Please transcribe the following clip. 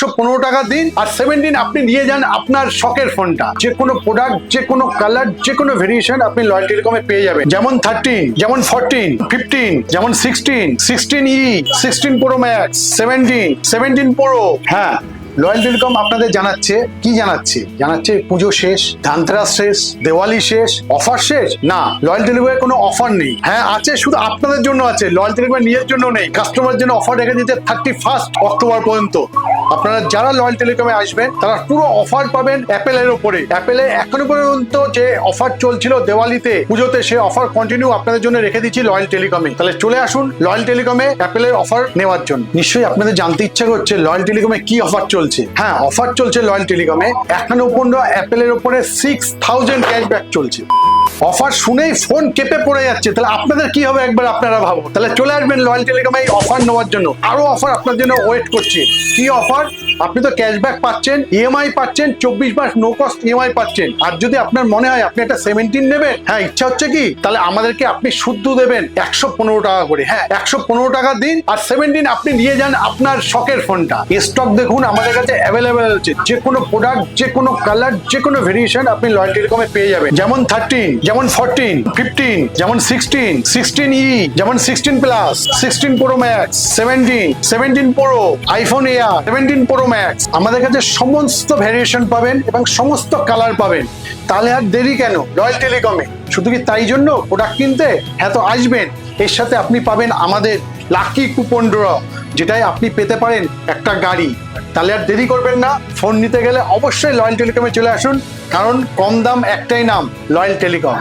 একশো পনেরো টাকা দিন আর সেভেন্টিন আপনি নিয়ে যান আপনার শখের ফোনটা যে কোনো প্রোডাক্ট যে কোনো কালার যে কোনো ভেরিয়েশন আপনি লয়াল টেলিকমে পেয়ে যাবেন। যেমন থার্টিন যেমন ফোরটিন ফিফটিন যেমন sixteen sixteen E sixteen pro max seventeen seventeen pro হ্যাঁ লয়াল টেলিকম আপনাদের জানাচ্ছে। কি জানাচ্ছে? জানাচ্ছে পুজো শেষ, ধানতেরাস শেষ, দেওয়ালি শেষ অফার শেষ? না লয়াল টেলিকমের কোনো অফার নেই। হ্যাঁ আছে, শুধু আপনাদের জন্য আছে। লয়াল টেলিকমের নিজের জন্য নেই। কাস্টমার জন্য অফার রেখে দিতে থার্টি ফার্স্ট অক্টোবর পর্যন্ত। আপনারা যারা লয়াল টেলিকমে আসবেন, তারা পুরো অফার পাবেন অ্যাপেলের ওপরে অ্যাপেলে এখনও পর্যন্ত যে অফার চলছিল দেওয়ালিতে, পুজোতে সে অফার কন্টিনিউ আপনাদের জন্য রেখে দিচ্ছি লয়াল টেলিকমে তাহলে চলে আসুন লয়াল টেলিকমে অ্যাপেলের অফার নেওয়ার জন্য। নিশ্চয়ই আপনাদের জানতে ইচ্ছা করছে লয়াল টেলিকমে কি অফার চলছে। হ্যাঁ অফার চলছে লয়াল টেলিকমে এখনও পর্যন্ত অ্যাপেলের ওপরে সিক্স থাউজেন্ড ক্যাশব্যাক চলছে। অফার শুনেই ফোন কেঁপে পড়ে যাচ্ছে। তাহলে আপনাদের কি হবে একবার আপনারা ভাবো তাহলে চলে আসবেন লয়াল টেলিকমে এই অফার নেওয়ার জন্য। আরও অফার আপনার জন্য ওয়েট করছে। কি অফার? আপনি তো ক্যাশব্যাক পাচ্ছেন ইএমআই পাচ্ছেন, চব্বিশ মাস নো কস্ট ইএমআই পাচ্ছেন। আর যদি আপনার মনে হয় আপনি একটা সেভেন্টিন নেবেন হ্যাঁ ইচ্ছা হচ্ছে কি? তাহলে আমাদেরকে আপনি শুদ্ধ দেবেন একশো পনেরো টাকা করে। হ্যাঁ একশো পনেরো টাকা দিন আর সেভেন্টিন আপনি নিয়ে যান আপনার শখের ফোনটা। স্টক দেখুন, আমাদের কাছে অ্যাভেলেবেল আছে। যে কোনো প্রোডাক্ট যে কোনো কালার যে কোনো ভেরিয়েশন আপনি লয়াল টেলিকমে পেয়ে যাবেন। যেমন থার্টিন যেমন ফোরটিন ফিফটিন যেমন সিক্সটিন সিক্সটিন ই যেমন sixteen plus sixteen pro max seventeen seventeen pro iPhone air seventeen pro max আমাদের কাছে সমস্ত ভ্যারিয়েশন পাবেন এবং সমস্ত কালার পাবেন। তাহলে আর দেরি কেন? রয়্যাল টেলিকমে শুধু কি তাই জন্য? প্রোডাক্ট কিনতে? হ্যাঁ তো আসবেন। এর সাথে আপনি পাবেন আমাদের লাকি কুপন ড্র যেটাই আপনি পেতে পারেন একটা গাড়ি। তাহলে আর দেরি করবেন না। ফোন নিতে গেলে অবশ্যই লয়াল টেলিকমে চলে আসুন, কারণ কম দাম একটাই নাম লয়াল টেলিকম